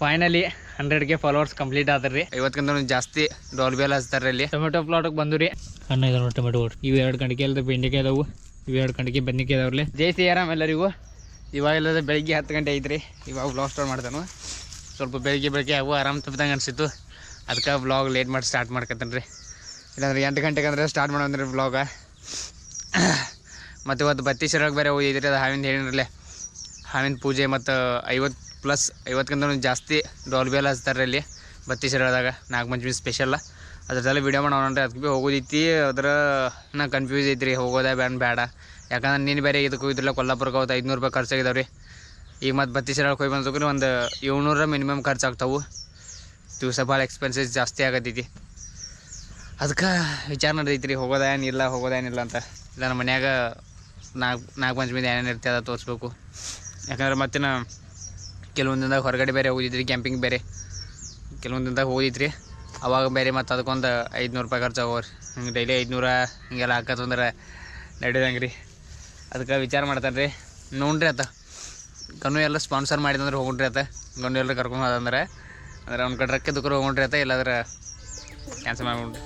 Finally ಹಂಡ್ರೆಡ್ಗೆ followers complete ಆದ್ರಿ. ಐವತ್ತಕ್ಕಿಂತ ಜಾಸ್ತಿ ಡೋಲ್ ಬೆಲ್ ಹಚ್ತಾರೆ ಇಲ್ಲಿ ಟೊಮೆಟೊ ಪ್ಲಾಟ್ಗೆ ಬಂದ್ರಿ ರೀ. ಹಣ್ಣು ಟೊಮೆಟೊ ಇವು ಎರಡು ಗಂಟೆಗೆ ಅಲ್ಲದೆ ಬೆಂಡೆಕಾಯಿ ಅದಾವು. ಇವು ಎರಡು ಗಂಟೆಗೆ ಬದ್ನಿಕಾಯಿ ಅದಾವ್ರಿ ಜೈ ಆರಾಮ್ ಎಲ್ಲರಿಗೂ. ಇವಾಗೆಲ್ಲದ ಬೆಳಿಗ್ಗೆ ಹತ್ತು ಗಂಟೆ ಐತ್ರಿ. ಇವಾಗ ಬ್ಲಾಗ್ ಸ್ಟಾರ್ಟ್ ಮಾಡ್ತಾನು ಸ್ವಲ್ಪ ಬೆಳಿಗ್ಗೆ ಬೆಳಿಗ್ಗೆ ಅವು ಆರಾಮ್ ತಪ್ಪಿದಂಗೆ ಅನಿಸಿತ್ತು. ಅದಕ್ಕೆ ಬ್ಲಾಗ್ ಲೇಟ್ ಮಾಡಿ ಸ್ಟಾರ್ಟ್ ಮಾಡ್ಕೊತಾನೆ ರೀ ಇಲ್ಲಾಂದ್ರೆ ಎಂಟು ಗಂಟೆಗೆ ಅಂದ್ರೆ ಸ್ಟಾರ್ಟ್ ಮಾಡೋದ್ರಿ ಬ್ಲಾಗ ಮತ್ತು ಇವತ್ತು ಬತ್ತಿ ಶಿರಾಗ ಬೇರೆ ಹೋಗಿದ್ರಿ ಅದು ಹಾವಿಂದ ಹೇಳಿರಲ್ಲೇ ಹಾವಿನ ಪೂಜೆ ಮತ್ತು ಐವತ್ತು ಪ್ಲಸ್ ಐವತ್ತಕ್ಕಿಂತ ಜಾಸ್ತಿ ಡಾಲ್ಬಿ ಎಲ್ಲ ಹಚ್ತಾರೆ ಇಲ್ಲಿ ಬತ್ತಿ ನಾಲ್ಕು ನಾಗಪಂಚಮಿ ಸ್ಪೆಷಲ್ಲ ಅದ್ರದ್ದೆಲ್ಲ ವೀಡಿಯೋ ಮಾಡೋಣ ಅದಕ್ಕೆ ಭೀ ಹೋಗೋದೈತಿ, ಅದ್ರ ನಾ ಕನ್ಫ್ಯೂಸ್ ಐತ್ರಿ, ಹೋಗೋದ ಬ್ಯಾನ್ ಬೇಡ ಯಾಕಂದ್ರೆ ನೀನು ಬೇರೆ ಇದಕ್ಕೆ ಹೋಗಿದ್ರಲ್ಲ, ಕೊಲ್ಲಾಪುರಕ್ಕೆ ಹೋಗ್ತಾ ಐದುನೂರು ರೂಪಾಯಿ ಖರ್ಚಾಗಿದ್ದಾವೆ ರೀ ಈಗ ಮತ್ತು ಬತ್ತಿ ಶಿರಾಳಕ್ಕೆ ಹೋಗಿ ಬಂದ್ರೆ ಒಂದು ಏಳ್ನೂರ ಮಿನಿಮಮ್ ಖರ್ಚಾಗ್ತಾವೆ. ದಿವಸ ಭಾಳ ಎಕ್ಸ್ಪೆನ್ಸಸ್ ಜಾಸ್ತಿ ಆಗತ್ತೈತಿ ಅದಕ್ಕೆ ವಿಚಾರ ನಡೆದೈತಿ ರೀ ಹೋಗೋದೇನಿಲ್ಲ ಹೋಗೋದೇನಿಲ್ಲ ಅಂತ. ಇಲ್ಲ ನಮ್ಮ ಮನ್ಯಾಗ ನಾಲ್ಕು ನಾಲ್ಕು ಪಂಚಮಿದ ಏನೇನು ಇರ್ತದೆ ತೋರಿಸ್ಬೇಕು. ಯಾಕಂದ್ರೆ ಮತ್ತೆ ನಾ ಕೆಲವೊಂದು ದಿನದಾಗ ಹೊರಗಡೆ ಬೇರೆ ಹೋಗಿದ್ರಿ ಕ್ಯಾಂಪಿಂಗ್ ಬೇರೆ. ಕೆಲವೊಂದು ದಿನದಾಗ ಹೋಗಿದ್ರಿ. ಅವಾಗ ಬೇರೆ ಮತ್ತು ಅದಕ್ಕೊಂದು ಐದುನೂರು ರೂಪಾಯಿ ಖರ್ಚು ಆಗೋರಿ ಹಿಂಗೆ ಡೈಲಿ ಐದುನೂರ ಹಿಂಗೆಲ್ಲ ಹಾಕತ್ತಂದ್ರೆ ನಡೆದಂಗೆ ರೀ ಅದಕ್ಕೆ ವಿಚಾರ ಮಾಡ್ತಾನೆ ರೀ ನೋಡ್ರಿ ಆತ ಗನ್ನು ಎಲ್ಲ ಸ್ಪಾನ್ಸರ್ ಮಾಡಿದಂದ್ರೆ ಹೋಗ್ರಿ ಆತ ಗನ್ನು ಎಲ್ಲರೂ ಕರ್ಕೊಂಡು ಹೋದಂದ್ರೆ. ಅಂದ್ರೆ ಅವ್ನ ಕಡೆ ರೊಕ್ಕ ದುಃಖ ಹೋಗ್ರಿ ಆತ ಇಲ್ಲಾಂದ್ರೆ ಕ್ಯಾನ್ಸಲ್ ಮಾಡ್ಬಿಡ್ರಿ.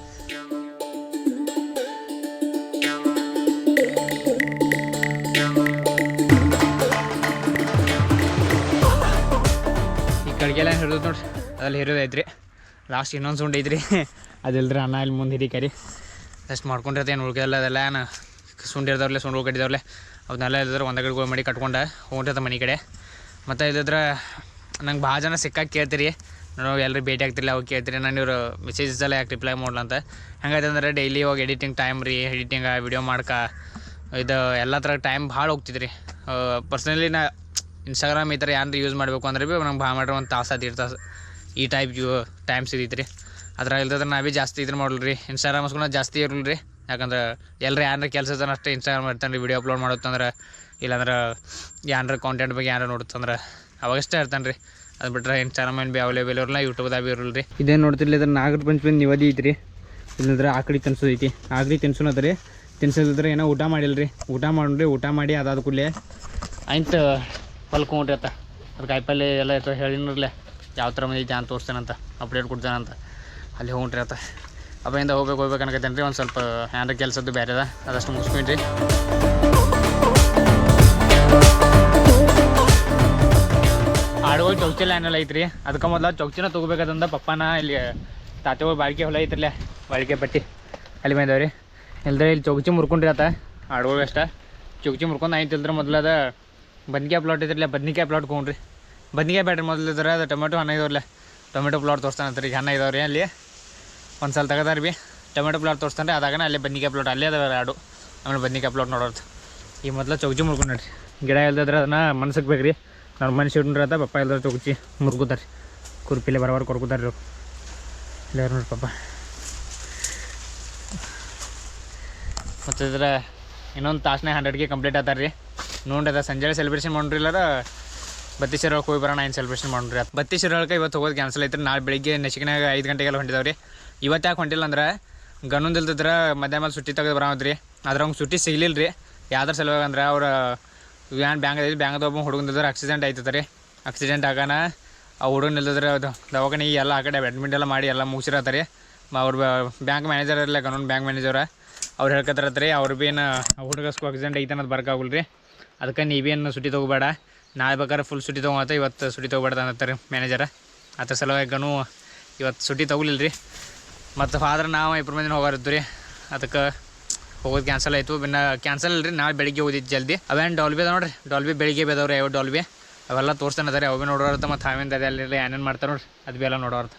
ಕಡ್ಗೆಲ್ಲ ಹಿಡಿದು ನೋಡ್ರಿ. ಅದ್ರಲ್ಲಿ ಐತ್ರಿ ಲಾಸ್ಟ್ ಇನ್ನೊಂದು ಸುಂಡ್ ಐತ್ರಿ. ಅದಿಲ್ರಿ ಅಣ್ಣ ಇಲ್ಲಿ ಮುಂದೆ ಹಿಡಿಕರಿ ಅಷ್ಟು ಮಾಡ್ಕೊಂಡಿರ್ತೆ ಏನು ಉಳ್ಕೆಲ್ಲ ಅದೆಲ್ಲ ನಾನು ಸುಂಡಿರ್ದವ್ರಲ್ಲೇ ಸುಂಡು ಕಟ್ಟಿದವ್ರಲ್ಲೇ. ಅವನ್ನೆಲ್ಲ ಇದ್ರೆ ಒಂದ ಕಡೆ ಮಾಡಿ ಕಟ್ಕೊಂಡು ಹೋಗಿರ್ತದೆ ಮನೆ ಕಡೆ. ಮತ್ತು ಇಲ್ಲದ್ರೆ ನಂಗೆ ಭಾಳ ಜನ ಸಿಕ್ಕಾಗ ಕೇಳ್ತೀರಿ. ನಾನು ಎಲ್ಲರೂ ಭೇಟಿ ಆಗ್ತಿಲ್ಲ ಅವಾಗ ಕೇಳ್ತೀರಿ. ನಾನು ಇವರು ಮೆಸೇಜಸ್ ಎಲ್ಲ ಯಾಕೆ ರಿಪ್ಲೈ ಮಾಡಲ್ಲ ಅಂತ. ಅಂದ್ರೆ ಡೈಲಿ ಹೋಗಿ editing time re editing video ಮಾಡ್ಕ. ಇದು ಎಲ್ಲ ಥರ ಟೈಮ್ ಭಾಳ ಹೋಗ್ತಿದ್ರಿ. ಪರ್ಸ್ನಲಿ ನಾ ಇನ್ಸ್ಟಾಗ್ರಾಮ್ ಈ ಥರ ಏನಾರು ಯೂಸ್ ಮಾಡಬೇಕು ಅಂದ್ರೆ ಭೀ ನಮ್ಗೆ ಭಾಳ ಮಾಡ್ರಿ ಒಂದು ತಾಸು ತಾಸು ಈ ಟೈಪ್ ಯೂ ಟೈಮ್ ಸಿಗೈತೆ ರೀ ಅದ್ರಾಗ ಇಲ್ದ್ರೆ ನಾ ಭೀ ಜಾಸ್ತಿ ಇದ್ರೆ ಮಾಡಲ್ಲ ರೀ ಇನ್ಸ್ಟಾಗ್ರಾಮ್ ಅಸ್ಕೊಂಡು ಜಾಸ್ತಿ ಇರಲ್ಲ ರೀ ಯಾಕಂದ್ರೆ ಎಲ್ಲರೂ ಏನಾರ ಕೆಲಸ ಇದ್ದಾನೆ ಅಷ್ಟೇ ಇನ್ಸ್ಟಾಗ್ರಾಮ್ ಇರ್ತಾನೆ ರೀ ವಿಡಿಯೋ ಅಪ್ಲೋಡ್ ಮಾಡುತ್ತಂದ್ರೆ, ಇಲ್ಲಾಂದ್ರೆ ಏನಾರ ಕಾಂಟೆಂಟ್ ಬಗ್ಗೆ ಏನಾರ ನೋಡುತ್ತಂದ್ರೆ ಅವಾಗಷ್ಟೇ ಇರ್ತಾನೆ ರೀ ಅದು ಬಿಟ್ರೆ ಇನ್ಸ್ಟಾಗ್ರಾಮ್ ಏನು ಭೀ ಅವೈಲೇಬಲ್ ಇರಲ್ಲ ಯೂಟ್ಯೂಬ್ದಾಗ ಭೀ ಇರಲ್ಲ ರೀ ಇದೇನು ನೋಡ್ತಿರ್ಲಿ, ಇದ್ರ ನಾಗರ ಪಂಚಮಿ ನಿವದಿ ಐತ್ರಿ. ಇಲ್ಲಂದ್ರೆ ಆಕಡೆ ತಿನ್ಸೋದೈತಿ ಆಕಡೆ ತಿನ್ಸೋನದ ರೀ. ತಿನ್ಸೋದಿದ್ರೆ ಏನೋ ಊಟ ಮಾಡಿಲ್ಲ ರೀ ಊಟ ಮಾಡಿ ಊಟ ಮಾಡಿ ಅದಾದ ಕೂಡಲೇ ಆಯ್ತು. ಹೊಲ್ಕೊಂಡ್ರಿ ಅತ್ತ ಅದು ಕಾಯಿಪಲ್ಲೆ ಎಲ್ಲ ಇರ್ತದೆ ಹೇಳಿನಿರ್ಲೇ, ಯಾವ ಥರ ಮಂದಿ ಅಂತ ತೋರಿಸ್ತೇನಂತ ಅಪ್ಡೇಟ್ ಕೊಡ್ತಾನಂತ ಅಲ್ಲಿ ಹೋಗ್ರಿ ಆತ ಅಪ್ಪಿಂದ ಹೋಗ್ಬೇಕು ಹೋಗ್ಬೇಕು ಅನ್ಕತ್ತೇನೆ ರೀ, ಒಂದು ಸ್ವಲ್ಪ ಏನಾರ ಕೆಲಸದ್ದು ಬೇರೆ ಅದ. ಅದಷ್ಟು ಮುಗಿಸ್ಕೊಂಡ್ರಿ. ಆಡುಗಳು ಚೌಚಿಲ್ಲ ಏನೆಲ್ಲ ಐತ್ರಿ. ಅದಕ್ಕೆ ಮೊದಲು ಚೌಚಿನ ತೊಗೋಬೇಕಂದ ಪಪ್ಪನ ಇಲ್ಲಿ ತಾತೆಗಳು ಬಾಳಿಕೆ ಹೊಲ ಐತ್ರಲ್ಲ ಬಾಳಿಕೆ ಪಟ್ಟಿ. ಅಲ್ಲಿ ಬಂದವ್ರಿ ಇಲ್ದ್ರೆ ಇಲ್ಲಿ ಚೌಕ್ಚಿ ಮುರ್ಕೊಂಡ್ರಿ ಆತ ಆಡುಗಳು ಅಷ್ಟ. ಚೌಕಿ ಮುರ್ಕೊಂಡು ಇಲ್ದ್ರೆ ಮೊದಲದ ಬದ್ನಿಕಾಯಿ ಪ್ಲಾಟ್ ಇದ್ರಲ್ಲ ಬದ್ನಿಕಾಯಿ ಪ್ಲಾಟ್ ತೊಗೊಂಡ್ರಿ ಬದ್ನಿಕಾಯಿ ಬೇಡ್ರಿ ಮೊದಲು ಇದ್ರೆ, ಅದು ಟೊಮೆಟೊ ಹಣ್ಣ ಇದಾವ್ರಲ್ಲ ಟೊಮೆಟೊ ಪ್ಲಾಟ್ ತೋರಿಸ್ತಾನಂತ ಈಗ ಹಣ್ಣ ಇದಾವ್ರಿ ಅಲ್ಲಿ. ಒಂದು ಸಲ ತೆಗದಾರ ಭೀ ಟೊಮೆಟೊ ಪ್ಲಾಟ್ ತೋರಿಸ್ತಾನೆ ಅದಾಗನ ಅಲ್ಲೇ ಬದ್ನಿಕಾಯಿ ಪ್ಲಾಟ್ ಅಲ್ಲೇ ಅದಾವೆ ಎರಡು. ಆಮೇಲೆ ಬದ್ನಿಕಾಯಿ ಪ್ಲಾಟ್ ನೋಡೋದು. ಈ ಮೊದಲು ಚೌಜಿ ಮುರ್ಕೊಂಡು ನೋಡ್ರಿ ಗಿಡ ಇಲ್ದಿದ್ರೆ ಅದನ್ನ ಮನ್ಸಿಗೆ ಬೇಕ್ರಿ. ನಾವು ಮನುಷ್ಯ ಇಡ್ರಿ ಅದ, ಪಪ್ಪ ಇಲ್ದ್ರೆ ಚೌಕಿ ಮುರ್ಕೋತಾರೆ ಕುರ್ಪಿಲೆ ಬರಬಾರ ಕೊರ್ಕೋತಾರೆ ರೀ ಇಲ್ಲ ನೋಡ್ರಿ ಪಪ್ಪ. ಮತ್ತು ಇದ್ರ ಇನ್ನೊಂದು ತಾಸನೇ ಹಂಡ್ರೆಡ್ಗೆ ಕಂಪ್ಲೀಟ್ ಆತಾರ ರೀ ನೋಡ್ರಿ ಅದ ಸಂಜೆ ಸೆಲೆಬ್ರೇಷನ್ ಮಾಡ್ರಿ ಇಲ್ಲಾರ ಬತ್ತಿ ಶಿರೊಳಗೆ ಹೋಗಿ ಬರೋಣ ಏನು ಸೆಲೆಬ್ರೇಷನ್ ಮಾಡ್ರಿ ಬತ್ತಿ ಶಿರೊಳಗೆ ಇವತ್ತು ಹೋಗೋದು ಕ್ಯಾನ್ಸಲ್ ಐತ್ರಿ. ನಾಳೆ ಬೆಳಿಗ್ಗೆ ನಸಿಕಿನಾಗ ಐದು ಗಂಟೆಗೆಲ್ಲ ಹೊಂಟಿದಾವೆ ರೀ ಇವತ್ತು ಯಾಕೆ ಹೊಂಟಿಲ್ಲ ಅಂದ್ರೆ ಗನ್ನೊಂದು ಇಲ್ದಿದ್ರೆ ಮಧ್ಯಾಹ್ನ ಮೇಲೆ ಸುಟ್ಟಿ ತೆಗೆದು ಬರೋದ್ರಿ ಅದ್ರ ಅವ್ನು ಸುಟ್ಟಿ ಸಿಗಲಿಲ್ಲ ರೀ ಯಾವ್ದ್ರ ಸಲುವಾಗಿ ಅಂದ್ರೆ ಅವ್ರ ಏನು ಬ್ಯಾಂಕ್ ಐತಿ ಬ್ಯಾಂಕ್ದ ಒಬ್ಬ ಹುಡುಗಂದಿದ್ರೆ ಆಕ್ಸಿಡೆಂಟ್ ಆಯ್ತದ ರೀ ಆಕ್ಸಿಡೆಂಟ್ ಆಗಾನ ಆ ಹುಡುಗನ ನಿಲ್ದಿದ್ರೆ ಅದು ದವಾಖಾನೆ ಎಲ್ಲ ಆ ಕಡೆ ಬ್ಯಾಡ್ಮಿಂಟನ್ ಎಲ್ಲ ಮಾಡಿ ಎಲ್ಲ ಮುಗಿಸಿರತ್ತಾರೆ ಅವ್ರ ಬ್ಯಾಂಕ್ ಮ್ಯಾನೇಜರ್ ಇರಲ್ಲ ಗನೊಂದು ಬ್ಯಾಂಕ್ ಮ್ಯಾನೇಜರ ಅವ್ರು ಹೇಳ್ಕತ್ತಾರತ್ರಿ ಅವ್ರು ಭೀ ಏನು ಹುಡುಗಸ್ಕು ಆಕ್ಸಿಡೆಂಟ್ ಐತೆ ಅನ್ನೋದು ಬರ್ಕಾಗಲ್ಲ ರೀ ಅದಕ್ಕೆ ನೀವೇನು ಸುಟ್ಟಿ ತೊಗೋಬೇಡ. ನಾಳೆ ಬೇಕಾದ್ರೆ ಫುಲ್ ಸುಟ್ಟಿ ತೊಗೊಳತ್ತ ಇವತ್ತು ಸುಟ್ಟಿ ತೊಗೋಬೇಡ ಅಂತಾರೆ ಮ್ಯಾನೇಜರ ಅದ್ರ ಸಲುವಾಗಿ ಗನು ಇವತ್ತು ಸುಟ್ಟಿ ತೊಗೊಲಿಲ್ಲ ರೀ ಮತ್ತು ಫಾದ್ರ ನಾವು ಇಬ್ಬರು ಮಂದಿನ ಹೋಗಾರಿದ್ದು ರೀ ಅದಕ್ಕೆ ಹೋಗೋದು ಕ್ಯಾನ್ಸಲ್ ಆಯಿತು. ಬಿನ್ನ ಕ್ಯಾನ್ಸಲ್ ಇಲ್ರಿ, ನಾಳೆ ಬೆಳಿಗ್ಗೆ ಹೋಗಿದ್ದು ಜಲ್ದಿ. ಅವೇನು ಡಾಲ್ಬಿ ಅದ ನೋಡ್ರಿ. ಡಾಲ್ಬಿ ಬೆಳಿಗ್ಗೆ ಬೇದವ್ರಿ ಯಾವ ಡಾಲ್ಬಿ ಅವೆಲ್ಲ ತೋರಿಸ್ತಾನೆ ಅದಾರೆ ಅವು ನೋಡೋರ್ತ ಮತ್ತು ಹಾವಿಂದ ಅದೇ ಅಲ್ಲಿ ಏನೇನು ಮಾಡ್ತಾರೆ ನೋಡ್ರಿ. ಅದು ಭೀ ಎಲ್ಲ ನೋಡೋರ್ತ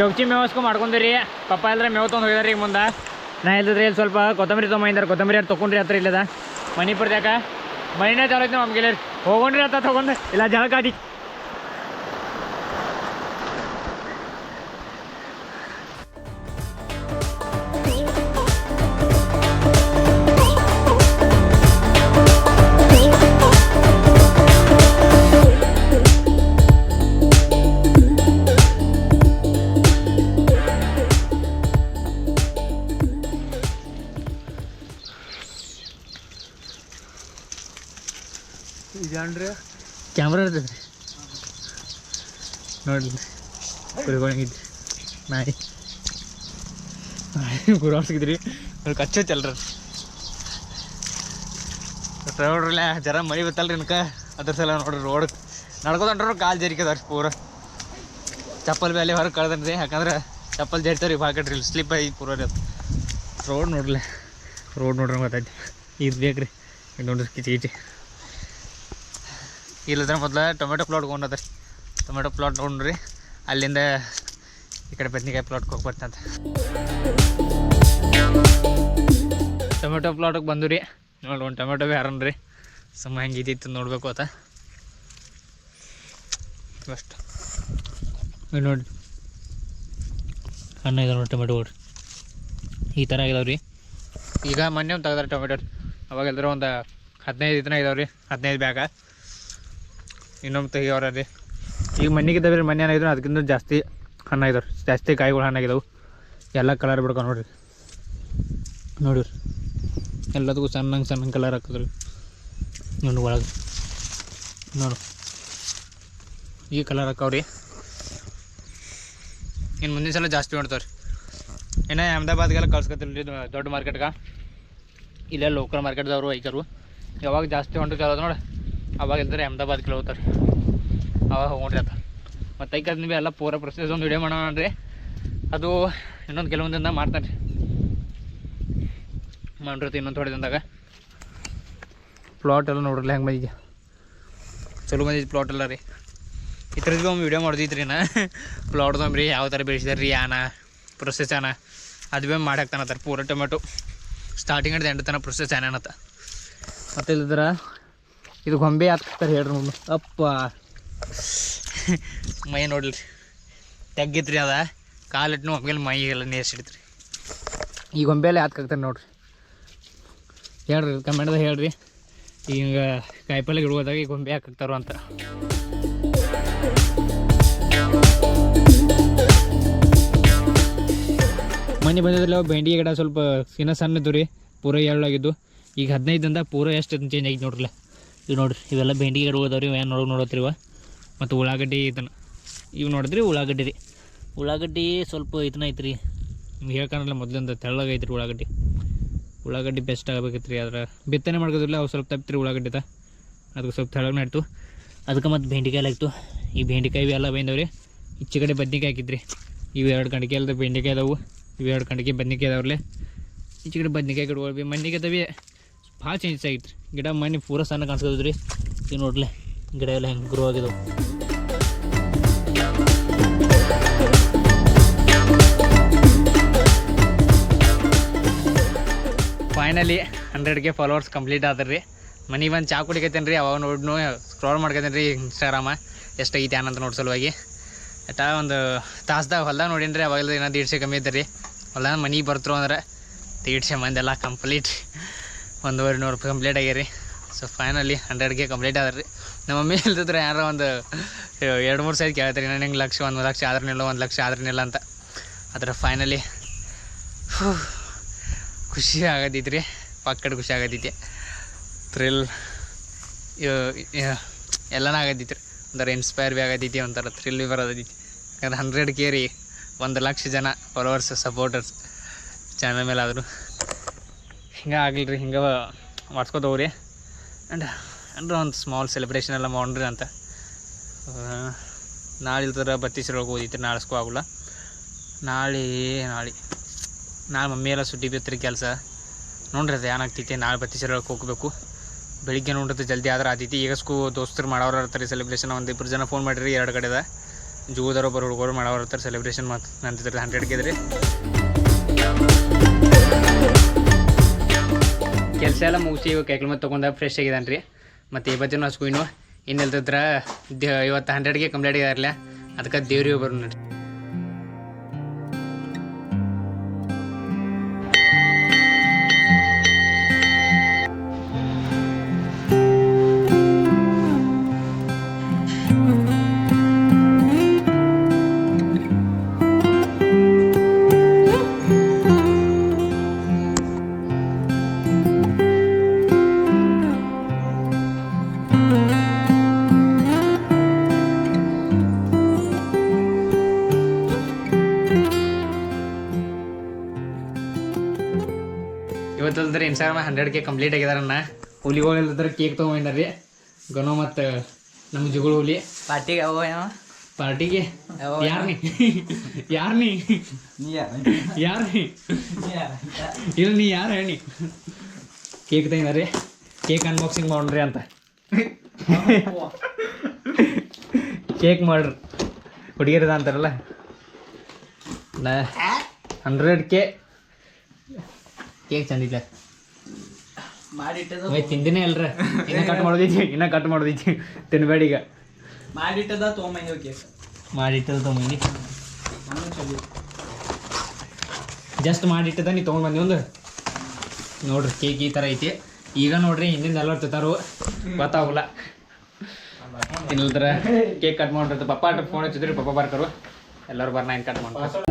ಚೌಕಿ ಮೇವಸ್ಕೊ ಮಾಡ್ಕೊಂಡ್ರಿ. ಪಪ್ಪ ಎಲ್ಲರ ಮೇವ್ ತೊಗೊಂಡು ಹೋಗಿದಾರೆ ಈಗ ಮುಂದೆ. ನಾ ಇಲ್ಲದ್ರಿ ಇಲ್ಲಿ ಸ್ವಲ್ಪ ಕೊತ್ತಂಬರಿ ತೊಗೊಂಬಂದಾರೆ ಕೊತ್ತಂಬರಿ ಅದು ತೊಗೊಂಡ್ರಿ ಹತ್ರ ಇಲ್ಲದ? ಮಣಿಪುರ್ದಾಗ ಮನಿನೇ ಗಿಲೆ ಹೋಗೋಣ ಹೋಗೊಂಡ್ರಿ ಅಂತ ತೊಗೊಂಡು. ಇಲ್ಲ ಜಳಕಾಟಿ ಯಾಂಡ್ರಿ ಕ್ಯಾಮ್ರಾ ಇರ್ತೈತೆ ನೋಡ್ರಿ. ಕುರಿಗಳಿಗಿದ್ರಿ ನಾಯಿ. ಗುರಾಡ್ಸಿದ್ರಿ ಕಚ್ಚೈತಲ್ರಿ ನೋಡ್ರಲ್ಲ ಜರ ಮಳಿ ಬತ್ತಲ್ರಿ ಇನ್ಕ. ಅದ್ರ ಸಲ ನೋಡ್ರಿ ರೋಡ್. ನಡ್ಕೋತಂಡ್ರು ಕಾಲು ಜರಿಕದವ್ರಿ ಪೂರ. ಚಪ್ಪಲ್ ಮೇಲೆ ಹೊರಗೆ ಕಳ್ದನ್ರಿ ಯಾಕಂದ್ರೆ ಚಪ್ಪಲ್ ಜರಿತಾವ್ರಿ ಭಾಳ ಕಟ್ರಿ ಇಲ್ಲಿ ಸ್ಲಿಪ್ ಆಗಿ ಪೂರ ರೋಡ್ ನೋಡ್ರಿ ರೋಡ್ ನೋಡ್ರಿ ಮತ್ತೆ ಇದು ಬೇಕ್ರಿ ನೋಡ್ರಿ ಕಿಚಿ ಕಿಚಿ. ಇಲ್ಲದ್ರೆ ಮೊದಲು ಟೊಮೆಟೊ ಪ್ಲಾಟ್ ತೊಗೊಂಡದ್ರಿ ಟೊಮೆಟೊ ಪ್ಲಾಟ್ ತೊಗೊಂಡ್ರಿ ಅಲ್ಲಿಂದ ಈ ಕಡೆ ಬದ್ನಿಕಾಯಿ ಪ್ಲಾಟ್ಗೆ ಹೋಗಿ ಬರ್ತಂತ. ಟೊಮೆಟೊ ಪ್ಲಾಟಿಗೆ ಬಂದು ರೀ. ನೋಡಿ ಒಂದು ಟೊಮೆಟೊ ಬಿ ಹರನ್ ರೀ ಸುಮ್ಮ ಹೆಂಗೆ ಇದ್ದಿತ್ತು ನೋಡಬೇಕು ಆತ. ಅಷ್ಟು. ನೋಡಿ ಹಣ್ಣು ಇದಾವೆ ನೋಡಿ ಟೊಮೆಟೊ ರೀ ಈ ಥರ ಇದಾವೆ ರೀ. ಈಗ ಮೊನ್ನೆ ಒಂದು ತೆಗ್ದಾರೆ ಟೊಮೆಟೊ. ಅವಾಗ ಎಲ್ಲರೂ ಒಂದು ಹದಿನೈದು ದಿನ ಇದಾವೆ ರೀ. ಹದಿನೈದು ಬ್ಯಾಗ. ಇನ್ನೊಮ್ಮೆ ತೆಗಿಯವ್ರ ಈಗ ಮನೆಗೆ ಇದ್ದಾವೆ ರೀ ಮನೆ ಏನಾಗಿದ್ರು ಅದಕ್ಕಿಂತ ಜಾಸ್ತಿ ಹಣ್ಣು ಆಗಿದ್ರು ಜಾಸ್ತಿ ಕಾಯಿಗಳು ಹಣ್ಣಾಗಿದಾವೆ ಎಲ್ಲ ಕಲರ್ ಬಿಡ್ಕೊಂಡು ನೋಡ್ರಿ. ನೋಡಿರಿ. ಎಲ್ಲದಕ್ಕೂ ಸಣ್ಣಂಗೆ ಸಣ್ಣಂಗೆ ಕಲರ್ ಹಾಕಿದ್ರಿ. ನೋಡಿ ಒಳಗೆ. ನೋಡು. ಈ ಕಲರ್ ಹಾಕವ್ರಿ. ಇನ್ನು ಮುಂದಿನ ಸಲ ಜಾಸ್ತಿ ಮಾಡ್ತಾವ್ರಿ ಇನ್ನು ಅಹಮದಾಬಾದ್ಗೆಲ್ಲ ಕಳ್ಸ್ಕೊತಿಲ್ಲ ರೀ ದೊಡ್ಡ ಮಾರ್ಕೆಟ್ಗೆ ಇಲ್ಲೇ ಲೋಕಲ್ ಮಾರ್ಕೆಟ್ದವರು ಐಕರು. ಯಾವಾಗ ಜಾಸ್ತಿ ಹೊಂಟು ಚಲೋದು ನೋಡಿ. ಅವಾಗ ಇಲ್ದ್ರೆ ಅಹಮದಾಬಾದ್ಗೆ ಹೋಗ್ತಾರೆ ಅವಾಗ ಹೋಗ್ರಿ ಆತ ಮತ್ತು ಐಕ ನೀವು ಎಲ್ಲ ಪೂರ ಪ್ರೊಸೆಸ್ ಒಂದು ವಿಡಿಯೋ ಮಾಡೋಣ ರೀ ಅದು ಇನ್ನೊಂದು ಕೆಲವೊಂದು ದಿನ ಮಾಡ್ತಾನೆ ರೀ ಮಾಡಿರುತ್ತೆ ಇನ್ನೊಂದು ಥೋಡೆ ದಿನದಾಗ. ಪ್ಲಾಟ್ ಎಲ್ಲ ನೋಡ್ರಲ್ಲ ಹೆಂಗೆ ಬಂದಿದ್ಯಾ? ಚಲೋ ಬಂದಿದ್ದು ಪ್ಲಾಟ್ ಎಲ್ಲ ರೀ. ಈ ಥರದ್ದು ಒಮ್ಮೆ ವಿಡಿಯೋ ಮಾಡಿದ್ರಿ ನಾ. ಪ್ಲಾಟ್ದೊಮ್ಮೆ ರೀ ಯಾವ ಥರ ಬೆಳೆಸಿದಾರೆ ರೀ ಪ್ರೊಸೆಸ್ ಆನ ಅದು ಭೀ ಮಾಡಿ ಪೂರ ಟೊಮೆಟೊ ಸ್ಟಾರ್ಟಿಂಗ್ ಹಿಡ್ದು ಎಂಡ್ ತನಕ ಪ್ರೊಸೆಸ್ ಏನೇನತ್ತ ಮತ್ತೆ ಇಲ್ದ್ರ ಇದು ಗೊಂಬೆ ಹಾಕ್ತಾರೆ ಹೇಳ್ರಿ ನೋಡಿ. ಅಪ್ಪ. ಮೈ ನೋಡ್ಲಿ. ತೆಗ್ಗಿತ್ರಿ ಅದ. ಕಾಲಿಟ್ಟು ಒಮ್ಮೆಲೆ ಮೈ ಎಲ್ಲ ನೇಸಿಡ್ತ್ರಿ ಈ ಗೊಂಬೆಲೆ ಹಾಕ್ತಾರೆ ನೋಡ್ರಿ. ಹೇಳ್ರಿ ಕಮೆಂಟ್ದಾಗ ಹೇಳ್ರಿ. ಈಗ ಕಾಯಿಪಲ್ಲೆ ಇಡ್ಬೋದಾಗ ಈ ಗೊಂಬೆ ಹಾಕ್ತಾರೋ ಅಂತ. ಮನೆ ಬಂದಿದ್ರಲ್ಲ ಬೆಂಡಿ ಗಿಡ ಸ್ವಲ್ಪ ಇನ್ನ ಸಣ್ಣ ಇದ್ದು ರೀ. ಪೂರ ಎಳ್ಳಾಗಿದ್ದು. ಈಗ ಹದಿನೈದು ದಿಂದ ಪೂರ ಎಷ್ಟು ಚೇಂಜ್ ಆಗಿದೆ ನೋಡ್ರಲ್ಲ. ಇವು ನೋಡ್ರಿ, ಇವೆಲ್ಲ ಬೆಂಡಿ ಗಿಡ ರೀ ಏನು ನೋಡೋ ನೋಡತ್ರಿ ಇವ? ಮತ್ತು ಉಳ್ಳಾಗಡ್ಡಿ ಇದನ್ನ. ಇವು ನೋಡಿದ್ರಿ ಉಳ್ಳಾಗಡ್ಡಿ ರೀ. ಉಳ್ಳಾಗಡ್ಡಿ ಸ್ವಲ್ಪ ಇದನ್ನ ಐತ್ರಿ. ನಿಮ್ಗೆ ಹೇಳ್ಕೊಂಡ್ರಲ್ಲ ಮೊದಲಿಂದ ತೆಳ್ಳಗೆ ಐತ್ರಿ ಉಳ್ಳಾಗಡ್ಡಿ. ಉಳ್ಳಾಗಡ್ಡಿ ಬೆಸ್ಟ್ ಆಗಬೇಕಿತ್ತು ರೀ ಅದ್ರ ಬಿತ್ತನೆ ಮಾಡ್ಕೋದಿಲ್ಲ ಅವು ಸ್ವಲ್ಪ ತಪ್ಪಿತ್ರಿ ಉಳ್ಳಾಗಡ್ಡಿದ. ಅದಕ್ಕೆ ಸ್ವಲ್ಪ ತೆಳ್ಳಗೆ ನಡ್ತು. ಅದಕ್ಕೆ ಮತ್ತು ಬೆಂಡಿಕಾಯಿ ಆಗಿತ್ತು ಈ ಬೆಂಡಿಕಾಯಿ ಎಲ್ಲ ಬೈಂದವ್ರಿ. ಈಚೆ ಕಡೆ ಬದ್ನಿಕಾಯಿ ಹಾಕಿದ್ರಿ. ಇವು ಎರಡು ಗಂಟೆಗೆ ಅಲ್ದ ಬೆಂಡಿಕಾಯಿ ಅದಾವು. ಇವು ಎರಡು ಗಂಟೆಗೆ ಬದ್ನಿಕಾಯಿ ಅದಾವ್ರಲ್ಲೇ. ಈಚೆ ಕಡೆ ಬದ್ನಿಕಾಯಿ ಗಿಡಗಳು ಭೀ ಮಣ್ಣಿಗೆ ಅದಾವೆ. ಭಾಳ ಚೇಂಜಸ್ ಆಗಿತ್ತು ಗಿಡ ಮನೆ ಪೂರ ಸಣ್ಣ ಕಾಣಿಸ್ತದ್ರಿ ರೀ ಈಗ ನೋಡ್ಲೆ, ಗಿಡ ಎಲ್ಲ ಹೆಂಗೆ ಗ್ರೋ ಆಗಿದವು. ಫೈನಲಿ ಹಂಡ್ರೆಡ್ಗೆ ಫಾಲೋವರ್ಸ್ ಕಂಪ್ಲೀಟ್ ಆದ್ರಿ. ಮನೆ ಒಂದು ಚಾ ಕುಡಿಕೈತೇನೆ ರೀ, ಅವಾಗ ನೋಡ್ನು ಸ್ಕ್ರಾಲ್ ಮಾಡ್ಕತ್ತೇನೆ ರೀ ಇನ್ಸ್ಟಾಗ್ರಾಮ ಎಷ್ಟಾಗೈತೆ ಏನಂತ ನೋಡಿ ಸಲುವಾಗಿ. ಅಟ ಒಂದು ತಾಸ್ದಾಗ ಹೊಲ್ದಾಗ ನೋಡೀನಿ ರೀ ಅವಾಗೆಲ್ಲ ಏನೋ ದೀಡ್ಸೆ ಕಮ್ಮಿ ಇದ್ದ ರೀ ಹೊಲ್ದಾಗ ಮನೆಗೆ ಬರ್ತರು ಅಂದ್ರೆ ದೀಡ್ಸೆ ಮಂದೆಲ್ಲ ಕಂಪ್ಲೀಟ್ ಒಂದೂವರೆ ನೂರು ರೂಪಾಯಿ ಕಂಪ್ಲೀಟ್ ಆಗ್ಯಾರಿ ಸೊ ಫೈನಲಿ ಹಂಡ್ರೆಡ್ಗೆ ಕಂಪ್ಲೀಟ್ ಆದ್ರಿ. ನಮ್ಮ ಮಮ್ಮಿ ಇಲ್ದಿದ್ರೆ ಯಾರೋ ಒಂದು ಎರಡು ಮೂರು ಸೈಡ್ ಕೇಳ್ತಾರೆ ನಾನು ಹಿಂಗೆ ಲಕ್ಷ, ಒಂದು ಲಕ್ಷ ಆದ್ರನಿಲ್ಲ ಒಂದು ಲಕ್ಷ ಆದ್ರನಿಲ್ಲ ಅಂತ. ಆದ್ರೆ ಫೈನಲಿ ಖುಷಿ ಆಗತೈತಿ ಪಕ್ಕಡ್ ಖುಷಿ ಆಗೋದಿತ್ತು ಥ್ರಿಲ್ ಎಲ್ಲನೂ ಆಗೋದಿತ್ತು. ರೀ ಒಂಥರ ಇನ್ಸ್ಪೈರ್ ಭೀ ಆಗತೈತಿ ಒಂಥರ ಥ್ರಿಲ್ ಭೀ ಬರೋದಿತ್ತು. ಯಾಕಂದ್ರೆ ಹಂಡ್ರೆಡ್ ಕೆ ರೀ, ಒಂದು ಲಕ್ಷ ಜನ ಫಾಲೋವರ್ಸ್ ಸಪೋರ್ಟರ್ಸ್ ಚಾನಲ್ ಮೇಲೆ ಆದರು ಹಿಂಗೆ ಆಗಲಿ ರೀ ಹಿಂಗೆ ಮಾಡ್ಸ್ಕೊತವ್ರಿ. ಆ್ಯಂಡ್ ಅಂದ್ರೆ ಒಂದು ಸ್ಮಾಲ್ ಸೆಲೆಬ್ರೇಷನ್ ಎಲ್ಲ ಮಾಡ್ರಿ ಅಂತ. ನಾಳೆ ಇಲ್ದ್ರೆ ಬತ್ತೀಸ್ರೊಳಗೆ ಓದಿತ್ತು ನಾಳಿಸ್ಕೋ ಆಗಲ್ಲ. ನಾಳೆ ನಾಳೆ. ನಾಳೆ ಮಮ್ಮಿ ಎಲ್ಲ ಸುಟ್ಟಿ ಬಿತ್ತರಿ ಕೆಲಸ. ನೋಡ್ರಿ ಅದು ಏನಾಗ್ತೈತಿ ನಾಳೆ ಬತ್ತೀಸ್ರೊಳಗೆ ಹೋಗ್ಬೇಕು. ಬೆಳಿಗ್ಗೆ ನೋಡ್ರಿ ಜಲ್ದಿ ಆದ್ರೆ ಆತೈತಿ. ಈಗ ಸ್ಕೂ ದೋಸ್ತರು ಮಾಡೋರು ಇರ್ತಾರೆ ಸೆಲೆಬ್ರೇಷನ್ ಒಂದು ಇಬ್ಬರು ಜನ ಫೋನ್ ಮಾಡಿರಿ, ಎರಡು ಕಡೆದ. ಜೂದರ ಒಬ್ಬರು ಹುಡುಗರು ಮಾಡೋರು ಇರ್ತಾರೆ ಸೆಲೆಬ್ರೇಷನ್ ಮತ್ತು ನಂತಿದ್ರೆ ಹಂಡ್ರೆಡ್ಗೆ ಇದ್ರಿ. ಕೆಲಸ ಎಲ್ಲ ಮುಗಿಸಿ ಇವಾಗ ಕೈಕಲ್ ಮತ್ತೆ ತೊಗೊಂಡ ಫ್ರೆಶ್ ಆಗಿದ್ದಾನೆ ರೀ. ಮತ್ತು ಇವತ್ತು ಜನ ಇನ್ನು. ಇನ್ನಿಲ್ದಿದ್ರ ದೇ ಇವತ್ತು ಹಂಡ್ರೆಡ್ಗೆ ಕಂಪ್ಲೀಟ್ ಆಗಿದಾರಲ್ಲ ಅದಕ್ಕೆ ದೇವ್ರಿಗೆ ಬರೋ ಇನ್ಸ್ಟಾಗ್ರಾಮ್ ಹಂಡ್ರೆಡ್ ಕೆ ಕಂಪ್ಲೀಟ್ ಆಗಿದಾರನ್ನ ಹುಲಿಗಳು ಇಲ್ಲದ್ರ ಕೇಕ್ ತೊಗೊಂಡ್ರಿ ಗಣೋ ಮತ್ತು ನಮ್ಮ ಜುಗಳು ಹುಲಿ. ಪಾರ್ಟಿಗೆ ಅವ ಪಾರ್ಟಿಗೆ? ಯಾರ್ನಿ? ಯಾರ್ನಿ? ನೀ ಯಾರ್ನಿ? ಇಲ್ಲ ನೀ ಯಾರು ಹೇಳಿ? ಕೇಕ್ ತಂದ್ರಿ ಕೇಕ್ ಅನ್ಬಾಕ್ಸಿಂಗ್ ಮಾಡ್ರಿ ಅಂತ. ಕೇಕ್ ಮಾಡ್ರಿ. ಹುಡುಗಿರದ ಅಂತಾರಲ್ಲ. ನಾ ಹಂಡ್ರೆಡ್ ಕೆ ಕೇಕ್ ಚಂದಿಲ್ಲ ಮಾಡಿಟ್ಟದ ತಿಂದಿನೇ ಅಲ್ರ ಇನ್ನ ಕಟ್ ಮಾಡೋದೈತಿ ಇನ್ನ ಕಟ್ ಮಾಡೋದೈತಿ ತಿನ್ಬೇಡಿ ಈಗ. ಮಾಡಿಟ್ಟದ ತೊಗೊಂಬಂದಿ ಕೇಸ್ ಮಾಡಿಟ್ಟದ ತೊಗೊಂಬಂದಿ ಜಸ್ಟ್ ಮಾಡಿಟ್ಟದ ನೀ ತೊಗೊಂಡ್ ಬಂದಿ ಒಂದು. ನೋಡ್ರಿ ಕೇಕ್ ಈ ಥರ ಐತಿ. ಈಗ ನೋಡ್ರಿ ಹಿಂದಿಂದ ಎಲ್ಲ ತಿಂತಾರು ಗೊತ್ತಾಗಲ್ಲ ಇಲ್ಲದ್ರ ಕೇಕ್ ಕಟ್ ಮಾಡಿರ್ತ ಪಪ್ಪ ಫೋನ್ ಹಚ್ಚಿದ್ರಿ ಪಪ್ಪ ಬರ್ಕರು. ಎಲ್ಲರೂ ಬರ್ನ ಹಿಂಗೆ ಕಟ್ ಮಾಡ್ತಾರೆ